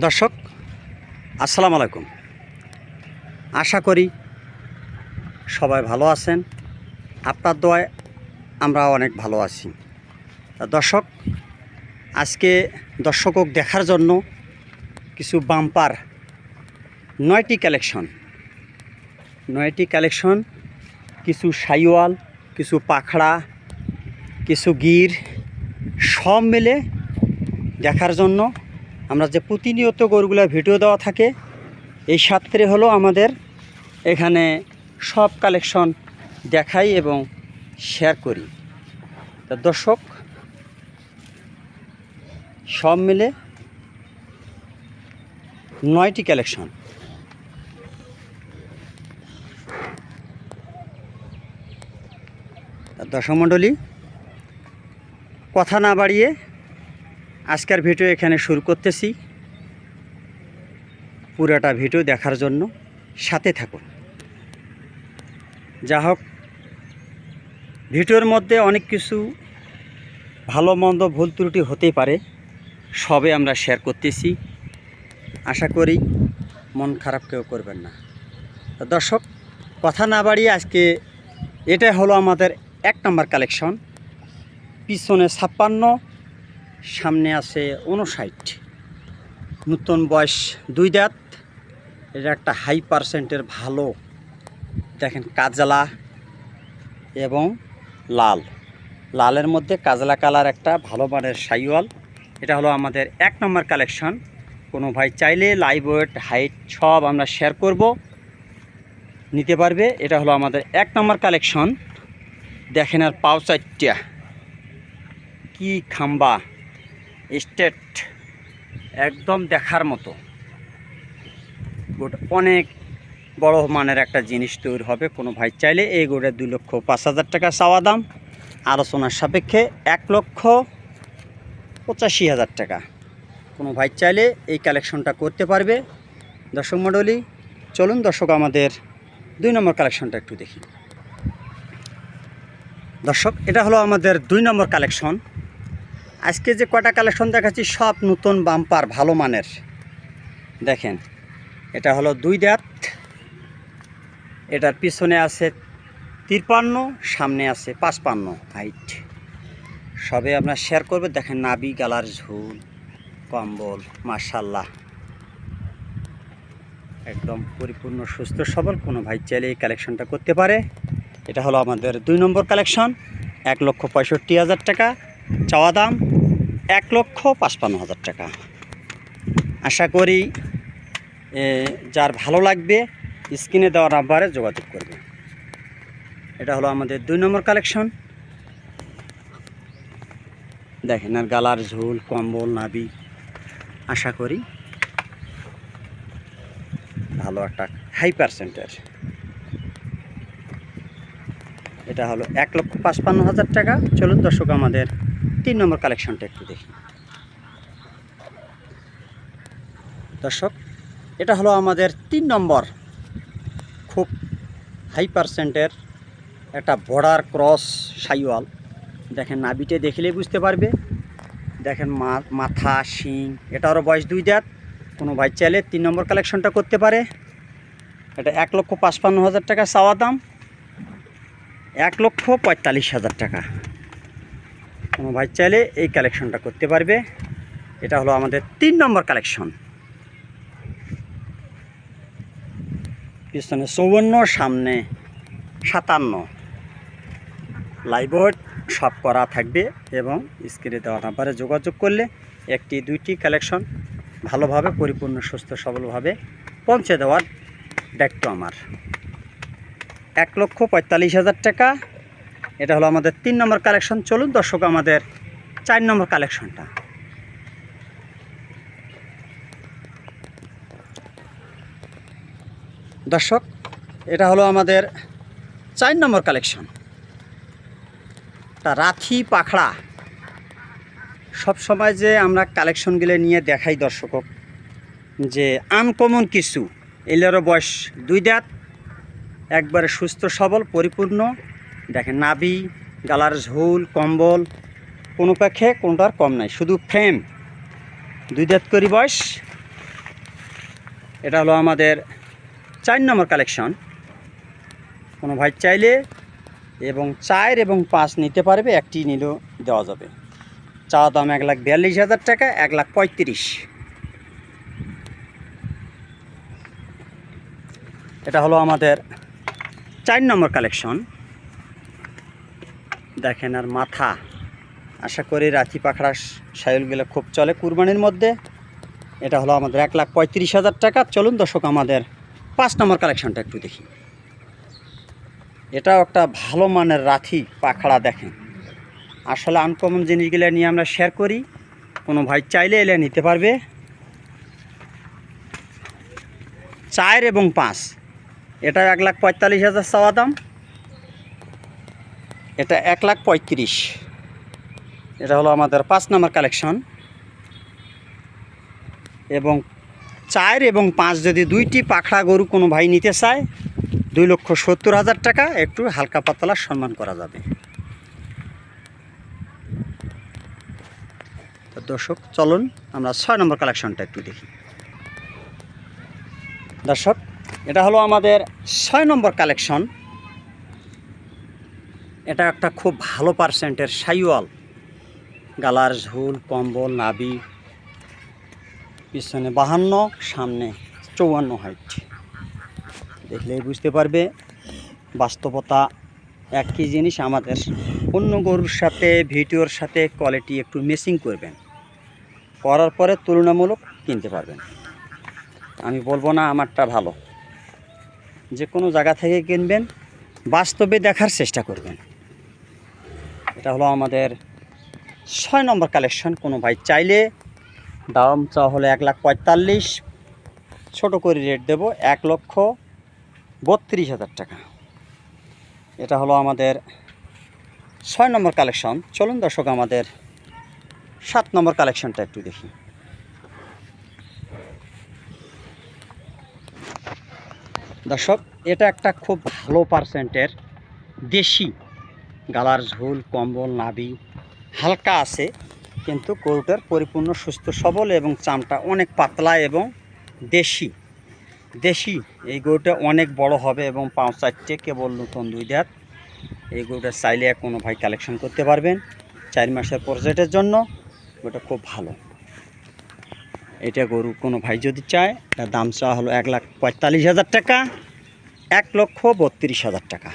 দর্শক, আসসালামু আলাইকুম। আশা করি সবাই ভালো আছেন। আপনার দোয়ায় আমরা অনেক ভালো আছি। দর্শক, আজকে দর্শকক দেখার জন্য কিছু বাম্পার, নয়টি কালেকশন। নয়টি কালেকশন, কিছু সাইওয়াল, কিছু পাখড়া, কিছু গির, সব মিলে দেখার জন্য আমরা যে প্রতিনিয়ত গরুগুলো ভিডিও দেওয়া থাকে, এই সাত্রে হলো আমাদের এখানে সব কালেকশন দেখাই এবং শেয়ার করি। তা দর্শক, সব মিলে নয়টি কালেকশন। দর্শক মণ্ডলী, কথা না বাড়িয়ে আজকের ভিডিও এখানে শুরু করতেছি। পুরোটা ভিডিও দেখার জন্য সাথে থাকুন। যা হোক, ভিডিওর মধ্যে অনেক কিছু ভালো, মন্দ, ভুল ত্রুটি হতেই পারে সবে আমরা শেয়ার করতেছি। আশা করি মন খারাপ কেউ করবেন না। দর্শক, কথা না বাড়িয়ে আজকে এটাই হলো আমাদের এক নম্বর কালেকশন পিছনে ছাপ্পান্ন সামনে আছে উনষাট নতুন বয়স দুই দাঁত। এটা একটা হাই পার্সেন্টের ভালো, দেখেন কাজলা এবং লাল। লালের মধ্যে কাজলা কালার একটা ভালো মানের সাইওয়াল এটা হলো আমাদের এক নম্বর কালেকশন। কোনো ভাই চাইলে লাইভ ওয়েট, হাইট সব আমরা শেয়ার করব। নিতে পারবে, এটা হলো আমাদের এক নম্বর কালেকশন। দেখেন আর পাও চারটা। কি খাম্বা। স্টেট একদম দেখার মতো। গোটা অনেক বড় মানের একটা জিনিস তৈরি হবে। কোনো ভাই চাইলে এই গোটা দুই লক্ষ পাঁচ হাজার টাকা চাওয়া দাম। আলোচনার সাপেক্ষে এক লক্ষ পঁচাশি হাজার টাকা। কোনো ভাই চাইলে এই কালেকশনটা করতে পারবে। দর্শক মণ্ডলী, চলুন দর্শক, আমাদের দুই নম্বর কালেকশনটা একটু দেখি। দর্শক, এটা হলো আমাদের দুই নম্বর কালেকশন। আজকে যে কটা কালেকশন দেখাচ্ছি, সব নতুন বাম্পার, ভালো মানের। দেখেন, এটা হলো দুই দাঁত। এটার পিছনে আছে তিরপান্ন, সামনে আছে পাঁচপান্ন। হাইট। সবে আপনার শেয়ার করবে, দেখেন নাবি গালার ঝুল, কম্বল মার্শাল্লাহ একদম পরিপূর্ণ, সুস্থ, সবল, কোনো ভাই চাইলে এই কালেকশনটা করতে পারে। এটা হলো আমাদের দুই নম্বর কালেকশন, এক লক্ষ পঁয়ষট্টি হাজার টাকা। চাওয়া দাম এক লক্ষ পাঁচপান্ন হাজার টাকা। আশা করি যার ভালো লাগবে, স্ক্রিনে দেওয়া নাম্বারে যোগাযোগ করবে। এটা হলো আমাদের দুই নম্বর কালেকশন। দেখেন, আর গালার ঝোল, কম্বল নাবি আশা করি, ভালো একটা হাই পার্সেন্টের এটা হলো এক লক্ষ পাঁচপান্ন হাজার টাকা। চলুন দর্শক, আমাদের তিন নম্বর কালেকশনটা একটু দেখি। দর্শক, এটা হলো আমাদের তিন নম্বর খুব হাই পার্সেন্টের একটা বর্ডার ক্রস সাইওয়াল। দেখেন নাবিটে দেখলেই বুঝতে পারবে। দেখেন মাথা, শিং, এটারও বয়স দুই দাঁত কোনো ভাই চাইলে তিন নম্বর কালেকশনটা করতে পারে। এটা এক লক্ষ পাঁচপান্ন হাজার টাকা চাওয়া দাম। এক লক্ষ পঁয়তাল্লিশ হাজার টাকা। কোনো ভাই চাইলে এই কালেকশনটা করতে পারবে। এটা হলো আমাদের তিন নম্বর কালেকশন। পিছনে চৌবন্ন, সামনে সাতান্ন। লাইভওয়েট সব করা থাকবে এবং স্ক্রিনে দেওয়া নাম্বারে যোগাযোগ করলে একটি, দুইটি কালেকশন ভালোভাবে, পরিপূর্ণ, সুস্থ, সবলভাবে পৌঁছে দেওয়ার দায়িত্ব আমার। এক লক্ষ পঁয়তাল্লিশ হাজার টাকা এটা হলো আমাদের তিন নম্বর কালেকশন। চলুন দর্শক, আমাদের চার নম্বর কালেকশনটা। দর্শক, এটা হলো আমাদের চার নম্বর কালেকশন। রাথি পাখড়া। সব সময় যে আমরা কালেকশনগুলো নিয়ে দেখাই দর্শকক যে আনকমন কিছু, এলেরও বয়স দুই দাঁত, একবারে সুস্থ সবল, পরিপূর্ণ দেখেন নাবি গালার ঝোল, কম্বল, কোনো পক্ষে কোনটার কম নাই, শুধু ফ্রেম। দুই দাঁত করি বয়স। এটা হলো আমাদের চার নম্বর কালেকশন। কোনো ভাই চাইলে এবং চার এবং পাঁচ নিতে পারবে, একটি নিলেও দেওয়া যাবে। চা দাম এক লাখ বিয়াল্লিশ হাজার টাকা, এক লাখ পঁয়ত্রিশ। এটা হলো আমাদের চার নম্বর কালেকশন। দেখেন আর মাথা। আশা করি রাতি পাখড়া সাইলগুলো খুব চলে। কুরবানির মধ্যে এটা হলো আমাদের এক লাখ পঁয়ত্রিশ হাজার টাকা। চলুন দর্শক, আমাদের পাঁচ নম্বর কালেকশনটা একটু দেখি। এটাও একটা ভালো মানের রাথি পাখড়া দেখেন। আসলে আনকমন জিনিসগুলো নিয়ে আমরা শেয়ার করি। কোনো ভাই চাইলে এলে নিতে পারবে। চার এবং পাঁচ। এটা এক লাখ পঁয়তাল্লিশ হাজার চাওয়া দাম। এটা এক লাখ পঁয়ত্রিশ। এটা হলো আমাদের পাঁচ নম্বর কালেকশন। এবং চার এবং পাঁচ যদি দুইটি পাখড়া গরু কোনো ভাই নিতে চায়, দুই লক্ষ সত্তর হাজার টাকা একটু হালকা পাতলা সম্মান করা যাবে। তো দর্শক, চলুন আমরা ছয় নম্বর কালেকশনটা একটু দেখি। দর্শক, এটা হলো আমাদের ছয় নম্বর কালেকশন। এটা একটা খুব ভালো পার্সেন্টের সাইওয়াল। গালার ঝুল, কম্বল নাবি পিছনে বাহান্ন, সামনে চৌয়ান্ন হাইট দেখলেই বুঝতে পারবে, বাস্তবতা একই জিনিস আমাদের। অন্য গরুর সাথে, ভিডিওর সাথে কোয়ালিটি একটু মেসিং করবেন। করার পরে তুলনামূলক কিনতে পারবেন। আমি বলব না আমারটা ভালো। যে কোনো জায়গা থেকে কিনবেন, বাস্তবে দেখার চেষ্টা করবেন। এটা হলো আমাদের ছয় নম্বর কালেকশন কোনো ভাই চাইলে দাম হলো এক লাখ পঁয়তাল্লিশ। ছোটো করে রেট দেবো এক লক্ষ বত্রিশ হাজার টাকা। এটা হলো আমাদের ছয় নম্বর কালেকশন চলুন দর্শক, আমাদের সাত নম্বর কালেকশনটা একটু দেখি। দর্শক, এটা একটা খুব ভালো পার্সেন্টের দেশি গালার ঝোল, কম্বল নাবি হালকা আছে, কিন্তু গরুটার পরিপূর্ণ, সুস্থ, সবল এবং চামটা অনেক পাতলা এবং দেশি। দেশি, এই গরুটা অনেক বড় হবে এবং পাঁচ চারটে কেবল নতুন দুই দাঁত। এই গরুটা চাইলে কোনো ভাই কালেকশন করতে পারবেন। চার মাসের প্রজেক্টের জন্য ওটা খুব ভালো। এটা গরু কোনো ভাই যদি চায়, তার দাম চাওয়া হলো এক লাখ পঁয়তাল্লিশ হাজার টাকা, এক লক্ষ বত্রিশ হাজার টাকা।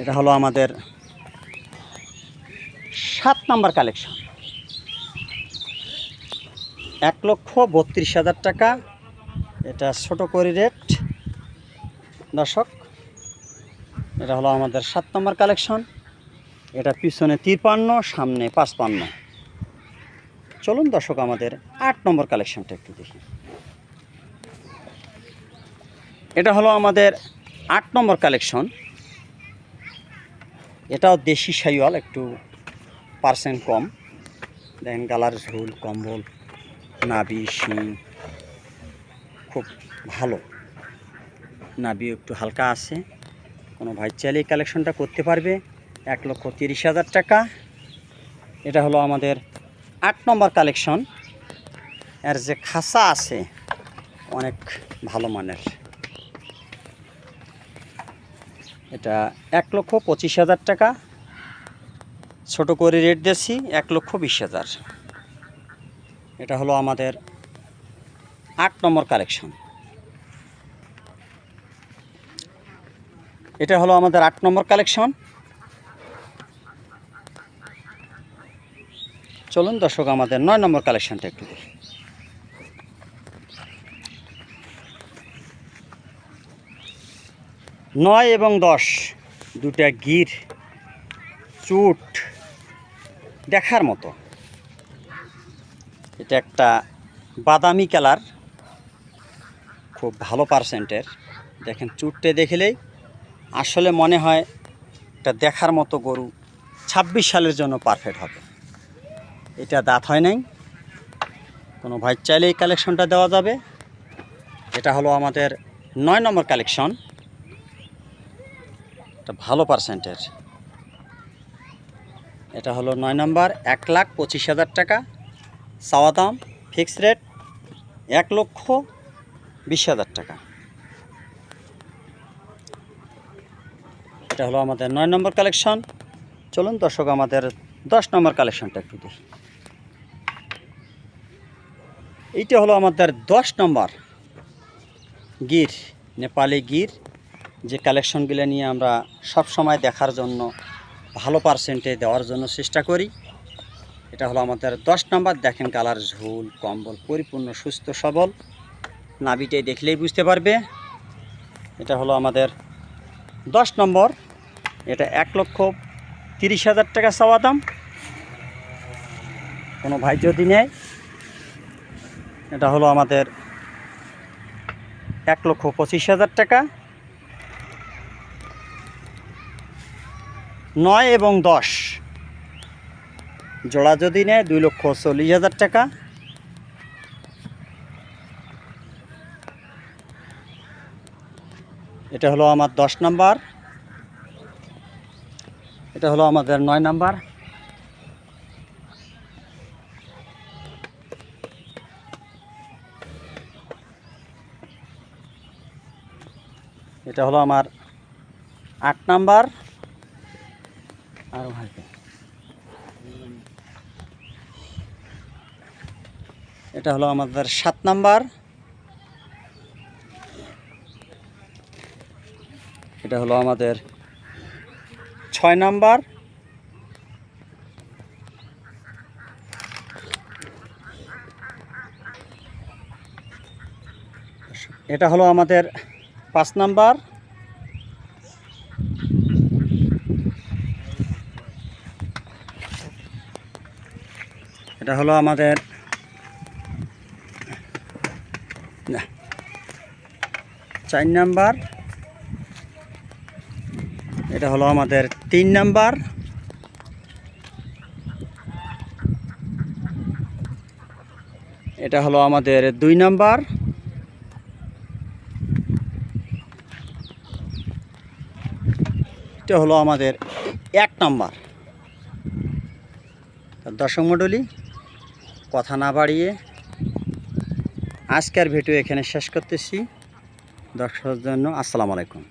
এটা হলো আমাদের সাত নাম্বার কালেকশন। এক লক্ষ বত্রিশ হাজার টাকা। এটা ছোট করে রেট। দর্শক, এটা হলো আমাদের সাত নম্বর কালেকশন। এটা পিছনে তিরপান্ন, সামনে পাঁচপান্ন। চলুন দর্শক, আমাদের আট নম্বর কালেকশনটা একটু দেখি। এটা হলো আমাদের আট নম্বর কালেকশন। এটাও দেশি সাইওয়াল, একটু পার্সেন্ট কম। দেখেন গালার ঝোল, কম্বল নাবি শিং, খুব ভালো। নাবি একটু হালকা আছে। কোনো ভাই চাইলে কালেকশনটা করতে পারবে। এক লক্ষ তিরিশ হাজার টাকা। এটা হলো আমাদের আট নম্বর কালেকশন এর যে খাসা আছে, অনেক ভালো মানের। এটা এক লক্ষ পঁচিশ হাজার টাকা। ছোট করে রেট দিয়েছি, এক লক্ষ বিশ হাজার। এটা হলো আমাদের আট নম্বর কালেকশন এটা হলো আমাদের আট নম্বর কালেকশন চলুন দর্শক, আমাদের নয় নম্বর কালেকশনটা একটু দেখি। নয় এবং দশ। দুটা গির, চুট, দেখার মতো। এটা একটা বাদামি কালার, খুব ভালো পার্সেন্টের। দেখেন, চুটটে দেখলেই আসলে মনে হয় এটা দেখার মতো গরু ছাব্বিশ সালের জন্য পারফেক্ট হবে। এটা দাঁত হয় নাই। কোনো ভাই চাইলে এই কালেকশনটা দেওয়া যাবে। এটা হলো আমাদের নয় নম্বর কালেকশন এটা ভালো পার্সেন্টের। এটা হলো নয় নম্বর, এক লাখ পঁচিশ হাজার টাকা। চাওয়া দাম ফিক্স রেট এক লক্ষ বিশ হাজার টাকা। এটা হলো আমাদের নয় নম্বর কালেকশন। চলুন দর্শক, আমাদের দশ নম্বর কালেকশনটা একটু দেখি। এইটা হলো আমাদের দশ নম্বর গির, নেপালি গির। যে কালেকশনগুলো নিয়ে আমরা সব সময় দেখার জন্য, ভালো পার্সেন্টে দেওয়ার জন্য চেষ্টা করি। এটা হলো আমাদের দশ নম্বর, দেখেন কালার ঝুল, কম্বল পরিপূর্ণ, সুস্থ, সবল। নাবিটাই দেখলেই বুঝতে পারবে। এটা হলো আমাদের দশ নম্বর। এটা এক লক্ষ তিরিশ হাজার টাকা চাওয়া দাম। কোনো ভাই যদি নেয়, এটা হলো আমাদের এক লক্ষ পঁচিশ হাজার টাকা। নয় এবং দশ। জোড়া যদি নেয় দুই লক্ষ চল্লিশ হাজার টাকা। এটা হলো আমার দশ নাম্বার। এটা হলো আমাদের নয় নাম্বার। এটা হলো আমার আট নাম্বার আর ভাই এটা হলো আমাদের সাত নাম্বার। এটা হলো আমাদের ছয় নাম্বার। এটা হলো আমাদের পাঁচ নাম্বার। এটা হলো আমাদের চার নাম্বার। এটা হলো আমাদের তিন নাম্বার। এটা হলো আমাদের দুই নাম্বার। এটা হলো আমাদের এক নাম্বার। দর্শক মণ্ডলী, কথা না বাড়িয়ে আজকের ভিডিও এখানে শেষ করতেছি। দর্শকের জন্য আসসালামু আলাইকুম।